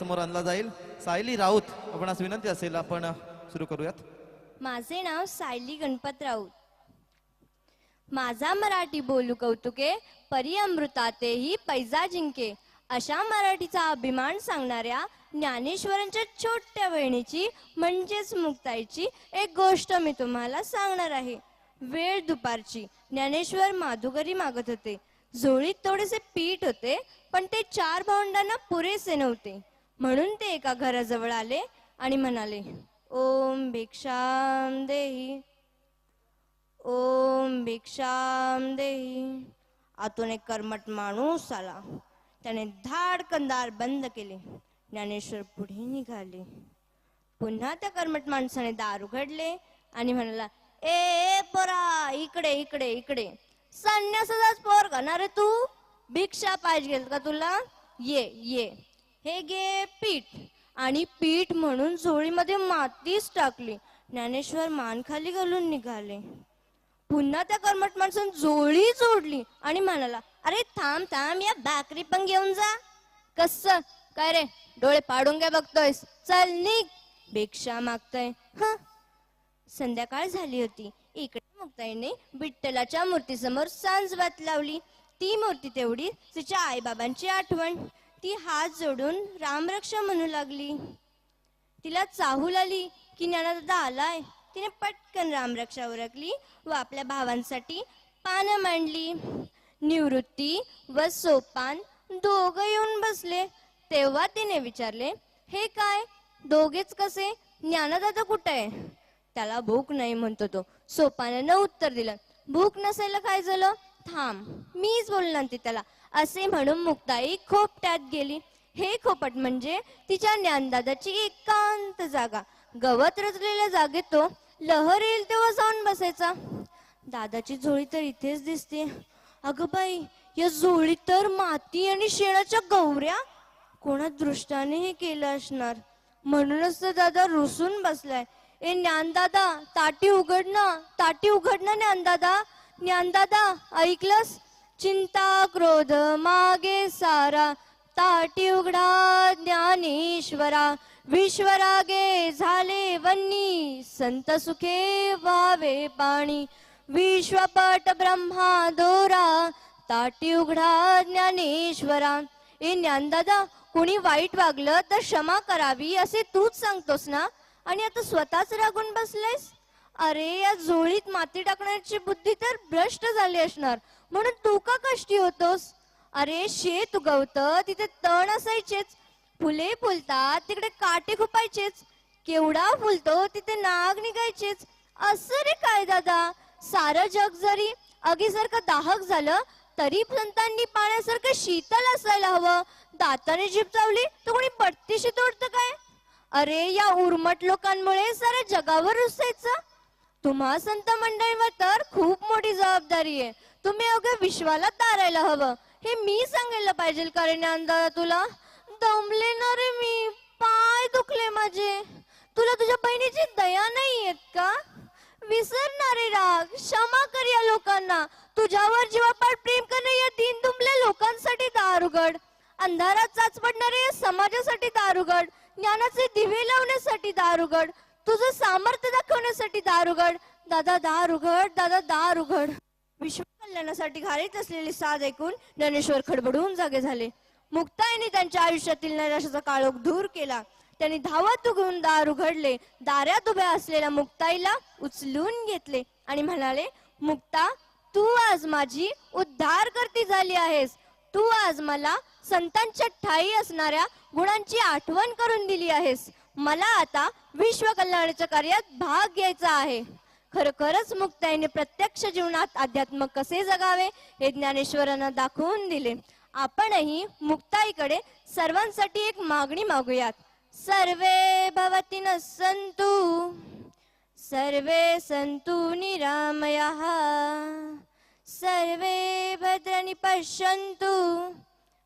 समोर आणला जाईल. सायली राऊत आपणास विनंती असेल आपण सुरू करूयात. माझे नाव सायली गणपत राऊत. माझा मराठी बोलू कौतुके परी अमृतातेही पैजा जिंके. अशा मराठीचा अभिमान सांगणाऱ्या ज्ञानेश्वरांच्या छोट्या बहिणीची म्हणजेच मुक्ताईची एक गोष्ट मी तुम्हाला सांगणार आहे. वेळ दुपारची. ज्ञानेश्वर माधुकरी मागत होते. झोळीत थोडेसे पीठ होते पण ते चार भावंडांना पुरेसे नव्हते. म्हणून ते एका घराजवळ आले आणि म्हणाले ओम भिक्षाम देही ओम भिक्षाम देही. आतून एक कर्मट माणूस आला. त्याने धाडकन दार बंद केले. ज्ञानेश्वर पुढे निघाले. पुन्हा त्या कर्मट माणसाने दार उघडले आणि म्हणाला ए पोरा इकडे इकडे इकडे. संन्यासाचाच पोर करणार रे तू? भिक्षा पाहिजे का तुला? ये ये. हे घे पीठ. आणि पीठ म्हणून झोळीमध्ये मातीच टाकली. ज्ञानेश्वर मान खाली घालून निघाले. पुन्हा त्या कर्मट माणसाने जोळी जोडली आणि म्हणाला अरे थांब थांब या भाकरी पण घेऊन जा. कस काय रे? डोळे पाडून काय बघतोयस? चल निघ. भिक्षा मागतोय. ह. संध्याकाळ झाली होती. इकडे मुक्ताईने विठ्ठलाच्या मूर्तीसमोर सांजवात लावली. ती मूर्ती तेवढी तिच्या आईबाबांची आठवण. ती हात जोडून रामरक्षा म्हणू लागली. तिला चाहूल आली की ज्ञानदादा आलाय. तिने पटकन रामरक्षा उरकली व आपल्या भावांसाठी पानं मांडली. निवृत्ती व सोपान दोघं येऊन बसले. तेव्हा तिने विचारले हे काय? दोघेच कसे? ज्ञानदादा कुठे आहे? त्याला भूक नाही म्हणतो तो. सोपानानं उत्तर दिलं भूक नसायला काय झालं? थांब मीच बोलणार ते त्याला. असे म्हणून मुक्ताई खोपट्यात गेली. हे खोपट म्हणजे तिच्या ज्ञानदादाची एकांत जागा. गवत रचलेल्या जागेत तो लहर येईल तेव्हा जाऊन बसायचा. दादाची झोळी तर इथेच दिसते. अगं बाई या झोळीत तर माती आणि शेणाच्या गौऱ्या? कोणा दृष्टाने हे केलं असणार? म्हणूनच तर दादा रुसून बसलाय. ए ज्ञानदादा ताटी उघड ना ताटी उघड ना ज्ञानदादा. ज्ञानदादा ऐकलंस? चिंता क्रोध मागे सारा ताटी उघडा ज्ञानेश्वरा. विश्वरागे झाले वन्नी संत सुखे वावे पाणी. विश्वपट ब्रह्मा दोरा ताटी उघडा ज्ञानेश्वरा. ए ज्ञानदादा कोणी वाईट वागलं तर क्षमा करावी असे तूच सांगतोस ना? आणि आता स्वतःच रागून बसलेस? अरे या झोळीत माती टाकण्याची बुद्धी तर भ्रष्ट झाली असणार. म्हणून तू का कष्टी होतोस? अरे शेत उगवत तिथे तण असायचेच. फुले फुलतात तिकडे काटे खुपायचेच. केवढा फुलतो तिथे नाग निघायचेच. असं रे काय दादा? सारं जग जरी अगीसारखं दाहक झालं तरी संतांनी पाण्यासारखं शीतल असायला हवं. दाताने जीभ चावली तर कोणी पट्टीशी तोडतं काय? अरे या उर्मट लोकांमुळे साऱ्या जगावर रुसायचं. तुम्हा संत मंडळीवर तर खूप मोठी जबाबदारी आहे. तुम्ही अवघ्या विश्वाला तारायला हवं. हे मी सांगायला पाहिजे कारण अंदाजा तुला. दमले ना रे मी. पाय दुखले माझे. तुला तुझ्या बहिणीची दया नाही येत का? विसरणारे राग. क्षमा कर या लोकांना. तुझ्यावर जीवापाड प्रेम करणे या दिन दुमल्या लोकांसाठी दार उघड अंधारात चाच पडणारे या समाजासाठी दार उघड ज्ञानाचे दिवे लावण्यासाठी दार उघड तुझं सामर्थ्य दाखवण्यासाठी दार उघड दादा दार उघड दादा दार उघड विश्व कल्याणासाठी घालीत असलेली साथ ऐकून ज्ञानेश्वर खडबडून जागे झाले. मुक्ताईने त्यांच्या आयुष्यातील नैराशाचा काळोख दूर केला. त्यांनी धावत उघडून दार उघडले. दारात उभ्या असलेल्या मुक्ताईला उचलून घेतले आणि म्हणाले मुक्ता तू आज माझी उद्धार करती झाली आहेस. तू आज मला संतांच्या ठाई असणाऱ्या गुणांची आठवण करून दिली आहेस. मला आता विश्व कल्याणाच्या कार्यात भाग घ्यायचा आहे. खरोखरच मुक्ताईने प्रत्यक्ष जीवनात अध्यात्म कसे जगावे हे ज्ञानेश्वरांना दाखवून दिले. आपणही मुक्ताईकडे सर्वांसाठी एक मागणी मागूयात. सर्वे भवती न संतु सर्वे संतु निरामयाः सर्वे भद्राणि पश्यन्तु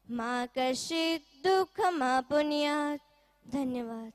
मा कश्चित् दुःखमापुन्यात्। धन्यवाद।